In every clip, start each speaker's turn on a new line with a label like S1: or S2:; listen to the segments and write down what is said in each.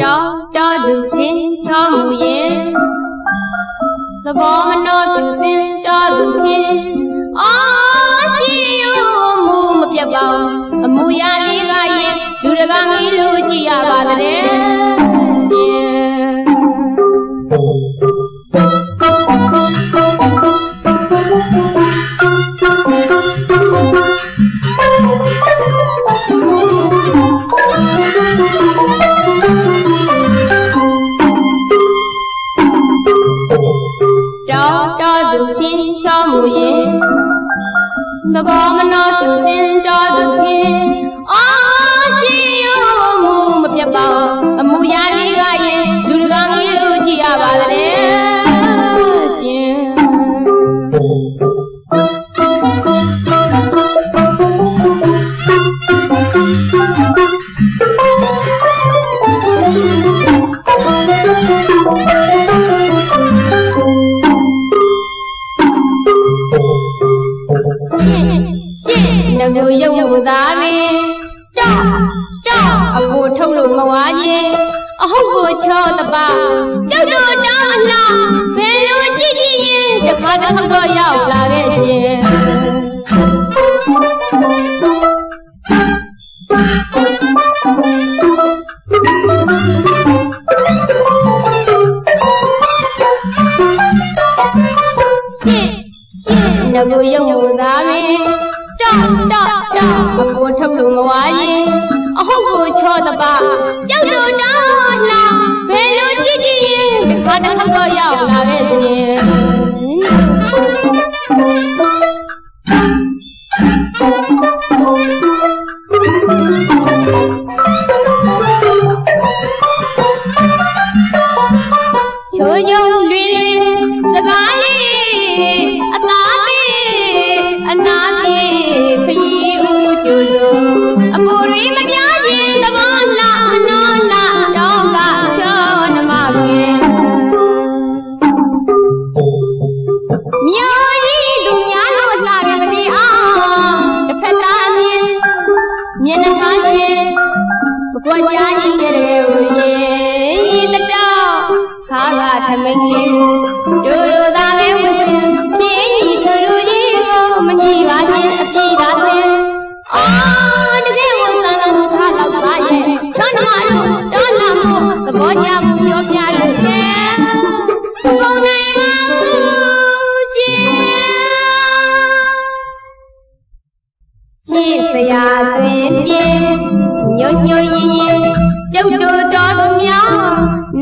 S1: တောတောသူခင်းချောမူရင်သဘောမနှောသူစင်တောသူခင်းအာရှိယမူမပြတ်ပါဘူးအမူအရာလေးကရင်လူတကာငီးလို့ကြည့်ရပါတဲ့ သူခင်းချောမူရင်သဘောမနှောသူစင်တောသူခင်းအာရှိယမူမပြတ်ပါဘူးအမူအရာ ရုပ်ဝသားမင်းတောက်တောက်အကိုထုတ်လို့မဝါရင်အဟုတ်ကိုချောတပါကျုပ်တို့တောင်းအလားဘယ်လိုကြည့်ကြည့်ရင်တစ်ခါတစ်ခေါက်တော့ရောက်လာခဲ့ရှင်ရှင်းရှင်းငကူရုပ်ဝသားမင်း တောက်တောက်တောက်အကိုထုတ်လို့မဝါရင်အဟုတ်ကိုချောတပါကျုပ်တို့တောင်းအလားဘယ်လိုကြည့်ကြည့်ရင်တစ်ခါတစ်ခေါက်တော့ရောက်လာခဲ့ရှင် မြို့ကြီးသူများလို့လှတယ်မပြေအောင်တစ်ဖက်သားအမြင်မျက်နှာချင်းပကွက်ကြားကြီးတဲ့ဦးရေတတော်ခါကထမင်းလေး ရာသွင်းပြင်းညွညွရင်ရင်ကျုပ်တို့တော်သူများ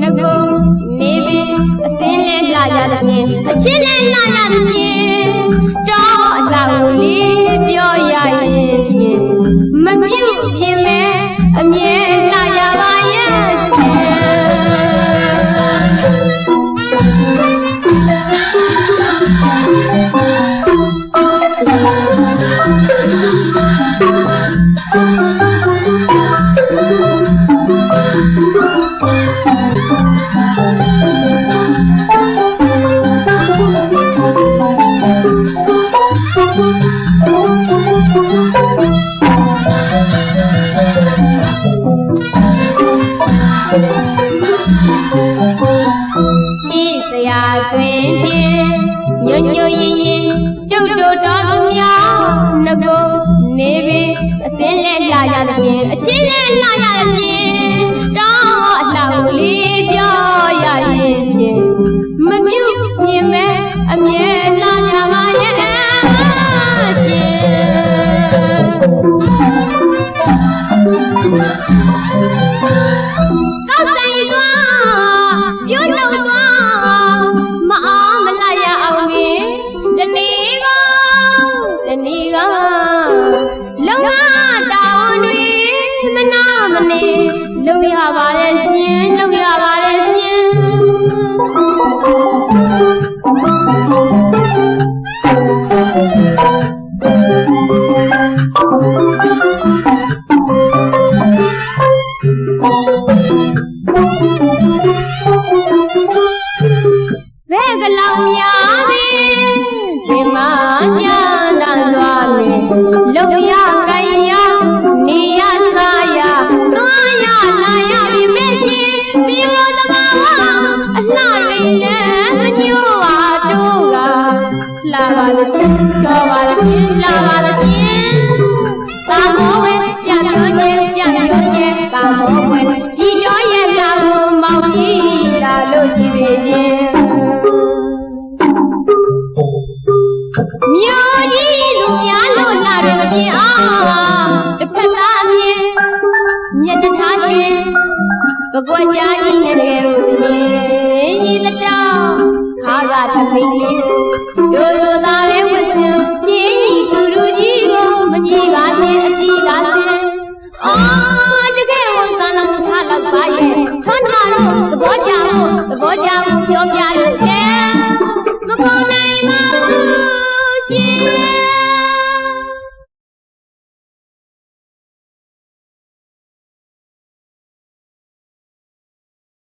S1: ငကုနေပင်အစင်းနဲ့လာရသဖြင့်အချင်းနဲ့လာရသဖြင့်တော်အလောက်လေးပြောရရင်ဖြင့်မပြုတ်ပြင်းမဲ့အမြဲလာရပါရဲ့ရှင် တွင်ဖြင့်ညွညွရင်ရင်ကျုပ်တို့တော်သူများငကိုနေပင်အစင်းလဲလာရသဖြင့်အချင်းလဲလာရသဖြင့် ပြုတ်လောက်သွားမအားမလိုက်ရအောင်မင်းတနေ့ကတနေ့ကလုံငါတောင်းတွေမနာမနေလုံရပါတယ်ရှင်လုံ ပါလို့ရှင်ချောပါလို့ရှင်လာပါလို့ရှင်ကာမောဝဲပြပြောခြင်းပြပြောခြင်းကာမောဝဲဒီတော့ရဲ့လာကိုမောင်ကြီးလာလို့ကြည်သေးခြင်းမြို့ကြီးလူများလို့လာတယ်မပြေအောင်တစ်ဖက်သားအမြင်မျက်နှာထားခြင်းပကွက်ကြားကြီးနဲ့တကယ်လို့ရင်ဤတတော်ခါကသမိန်လေး